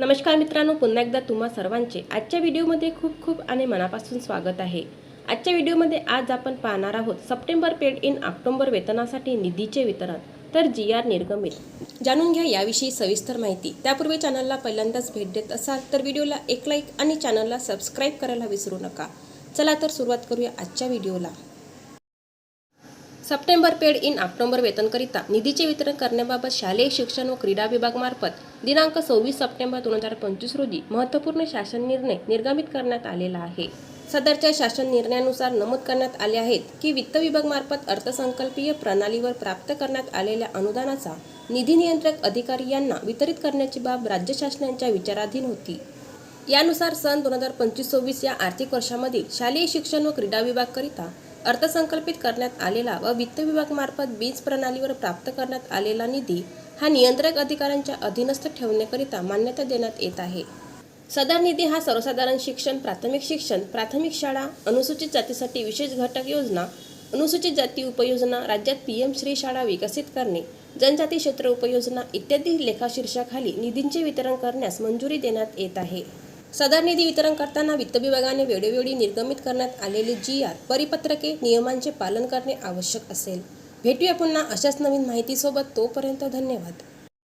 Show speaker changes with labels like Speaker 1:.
Speaker 1: नमस्कार मित्रांनो पुन्हा एकदा तुम्हा सर्वांचे आजच्या व्हिडिओमध्ये खूप खूप आणि मनापासून स्वागत आहे. आजच्या व्हिडिओमध्ये आज आपण पाहणार आहोत सप्टेंबर पेड इन ऑक्टोबर वेतनासाठी निधीचे वितरण तर जी आर निर्गमित. जाणून घ्या याविषयी सविस्तर माहिती. त्यापूर्वी चॅनलला पहिल्यांदाच भेट देत असाल तर व्हिडिओला एक लाईक आणि चॅनलला सबस्क्राईब करायला विसरू नका. चला तर सुरुवात करूया आजच्या व्हिडिओला. सप्टेंबर पेड इन ऑक्टोबर वेतनकरिता निधीचे वितरण करण्याबाबत शालेय शिक्षण व क्रीडा विभागमार्फत दिनांक सव्वीस सप्टेंबर दोन हजार पंचवीस रोजी महत्त्वपूर्ण शासन निर्णय निर्गमित करण्यात आलेला आहे. सदरच्या शासन निर्णयानुसार नमूद करण्यात आले आहेत की वित्त विभागमार्फत अर्थसंकल्पीय प्रणालीवर प्राप्त करण्यात आलेल्या अनुदानाचा निधी नियंत्रक अधिकारी यांना वितरित करण्याची बाब राज्य शासनाच्या विचाराधीन होती. यानुसार सन दोन हजार पंचवीस सव्वीस या आर्थिक वर्षामधील शालेय शिक्षण व क्रीडा विभागकरिता अर्थसंकल्पित करण्यात आलेला व वित्त विभागमार्फत बीज प्रणालीवर प्राप्त करण्यात आलेला निधी हा नियंत्रक अधिकाऱ्यांच्या अधीनस्थ ठेवण्याकरिता मान्यता देण्यात येत आहे. सदर निधी हा सर्वसाधारण शिक्षण प्राथमिक शिक्षण प्राथमिक शाळा अनुसूचित जातीसाठी विशेष घटक योजना अनुसूचित जाती उपयोजना राज्यात पी एम श्री शाळा विकसित करणे जनजाती क्षेत्र उपयोजना इत्यादी लेखाशीर्षाखाली निधींचे वितरण करण्यास मंजुरी देण्यात येत आहे. सदर निधी वितरण करताना वित्त विभागाने वेळोवेळी निर्गमित करण्यात आलेली जी आर परिपत्रके नियमांचे पालन करणे आवश्यक असेल. भेटूया पुन्हा अशाच नवीन माहितीसोबत तोपर्यंत धन्यवाद.